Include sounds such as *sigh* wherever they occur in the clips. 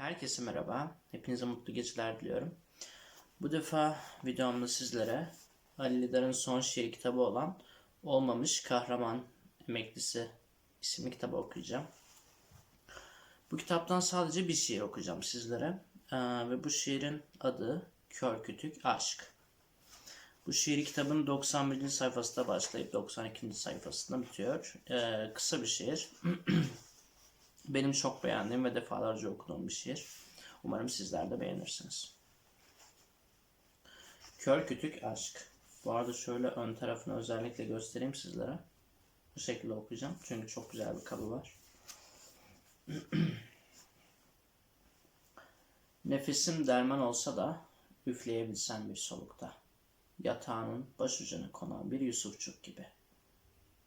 Herkese merhaba. Hepinize mutlu geceler diliyorum. Bu defa videomda sizlere Ali Lidar'ın son şiir kitabı olan Olmamış Kahraman Emeklisi isimli kitabı okuyacağım. Bu kitaptan sadece bir şiir okuyacağım sizlere. Ee, ve bu şiirin adı Kör Kütük Aşk. Bu şiir kitabın 91. sayfasında başlayıp 92. sayfasında bitiyor. Ee, kısa bir şiir. *clears throat* Benim çok beğendiğim ve defalarca okuduğum bir şiir. Umarım sizler de beğenirsiniz. Kör kütük aşk. Bu arada şöyle ön tarafını özellikle göstereyim sizlere. Bu şekilde okuyacağım. Çünkü çok güzel bir kabı var. *clears throat* Nefesim derman olsa da üfleyebilsem bir solukta. Yatağının başucuna konan bir Yusufçuk gibi.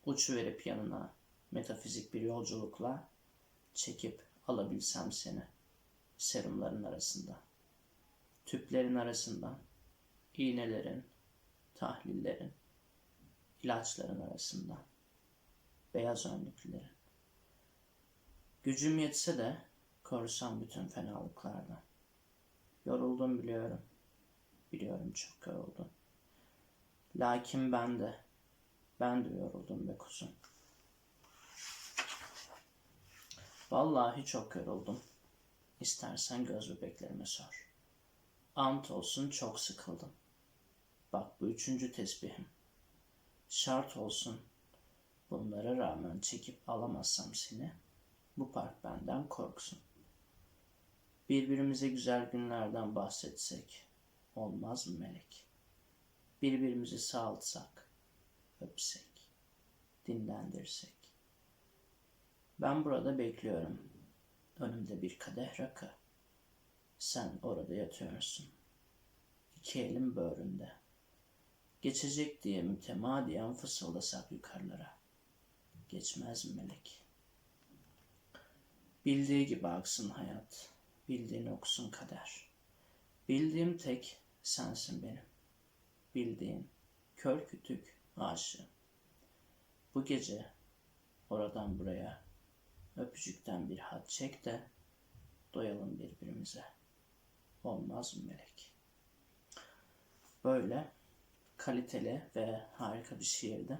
Uçu verip yanına metafizik bir yolculukla çekip alabilsem seni serumların arasında. Tüplerin arasından, iğnelerin, tahlillerin, ilaçların arasından, beyaz önlüklülerin. Gücüm yetse de korusam bütün fenalıklardan. Yoruldum biliyorum. Biliyorum çok yoruldum. Lakin ben de, ben de yoruldum be kuzum. Vallahi çok yoruldum. İstersen göz bebeklerime sor. Ant olsun çok sıkıldım. Bak bu üçüncü tesbihim. Şart olsun bunlara rağmen çekip alamazsam seni, bu park benden korksun. Birbirimize güzel günlerden bahsetsek, olmaz mı melek? Birbirimizi sağaltsak, öpsek, dinlendirsek. Ben burada bekliyorum. Önümde bir kadeh rakı. Sen orada yatıyorsun. İki elim böğründe. Geçecek diye mütemadiyen fısıldasak yukarılara. Geçmez melek? Bildiği gibi aksın hayat. Bildiğini okusun kader. Bildiğim tek sensin benim. Bildiğin kör kütük aşığım. Bu gece oradan buraya Öpücükten bir hat çek de doyalım birbirimize. Olmaz mı melek? Böyle kaliteli ve harika bir şiirdi.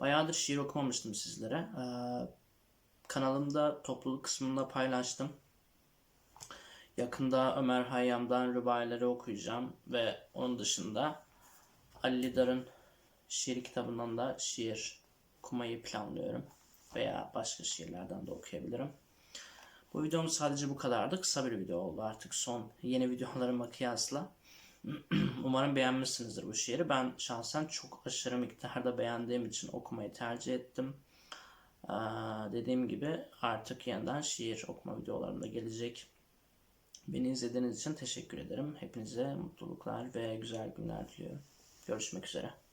Bayağıdır şiir okumamıştım sizlere. Ee, kanalımda topluluk kısmında paylaştım. Yakında Ömer Hayyam'dan rübayileri okuyacağım ve onun dışında Ali Lidar'ın şiir kitabından da şiir okumayı planlıyorum veya başka şiirlerden de okuyabilirim. Bu videom sadece bu kadardı. Kısa bir video oldu artık son yeni videolarıma *laughs* kıyasla. *clears throat* Umarım beğenmişsinizdir bu şiiri. Ben şahsen çok aşırı miktarda beğendiğim için okumayı tercih ettim. Ee, dediğim gibi artık yeniden şiir okuma videolarım gelecek. Beni izlediğiniz için teşekkür ederim. Hepinize mutluluklar ve güzel günler diliyorum. Görüşmek üzere.